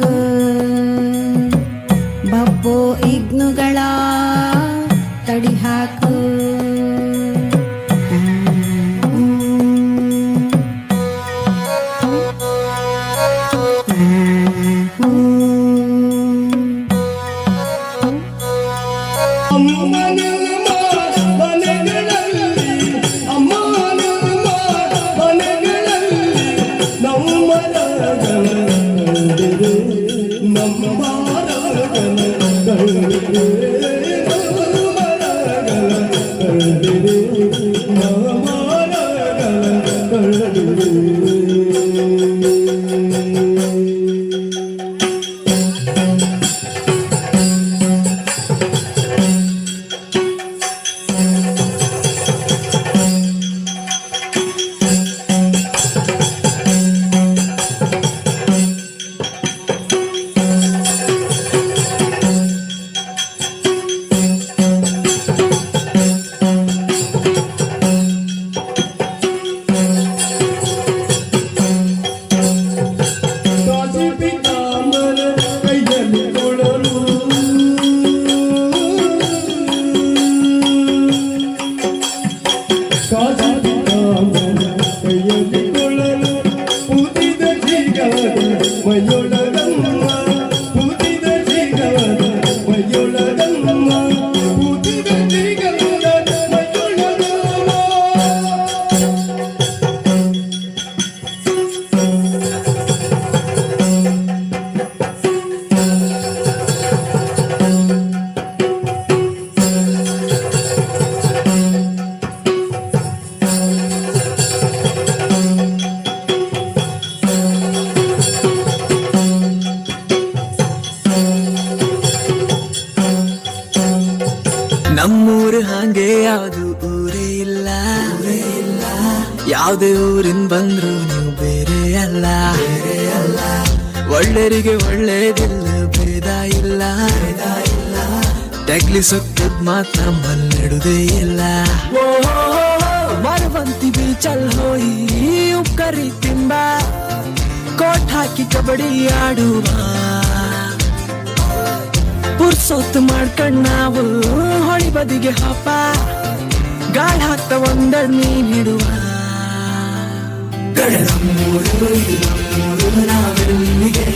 嗯 Baby ನಮ್ಮೂರು ಹಾಗೆ ಯಾವುದು ಊರೇ ಇಲ್ಲ. ಯಾವುದೇ ಊರಿನ ಬಂದ್ರು ನೀವು ಬೇರೆ ಅಲ್ಲ. ಒಳ್ಳೆರಿಗೆ ಒಳ್ಳೇದಿಲ್ಲ ಭೇದ ಇಲ್ಲ. ತಗ್ಲಿ ಮಾತ್ರ ಮಾತ್ ನಮ್ಮಲ್ಲಿ ನೆಡುದೇ ಇಲ್ಲ. ಮರವಂತಿ ಬೀಚಲ್ ಹೋಯಿ ಉಕ್ಕರಿ ತಿಂಬ, ಕೋಟ್ ಹಾಕಿ ಕಬಡ್ಡಿ ಆಡುವ. ಪುರ್ಸೊತ್ತು ಮಾಡ್ಕೊಂಡ್ ನಾವು. ಹೊಳಿ ಬದಿಗೆ ಹಪ್ಪ ಗಾಳ ಹಾಕ್ತ ಒಂದೆರಡ್ ಮೀನ್ ಹಿಡುವ. ಗಡ ನಮ್ಮೂರು ನಾವೆಲ್ಲಿಗೆ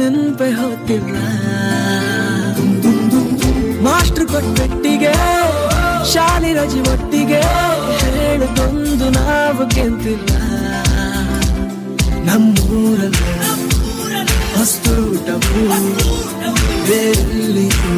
ನೆನ್ಪೆ ಹೋಗ್ತಿಲ್ಲ. ಮಾಸ್ಟ್ರು ಕೊಟ್ಟೊಟ್ಟಿಗೆ ಶಾಲಿ ರಜೆ ಒಟ್ಟಿಗೆ ಹೇಳುದೊಂದು ನಾವು ಗೆಂತಿಲ್ಲ ನಮ್ಮೂರಲ್ಲ ಹೊಸ್ತೂಟವು ಬೇರೆಲ್ಲಿಯೂ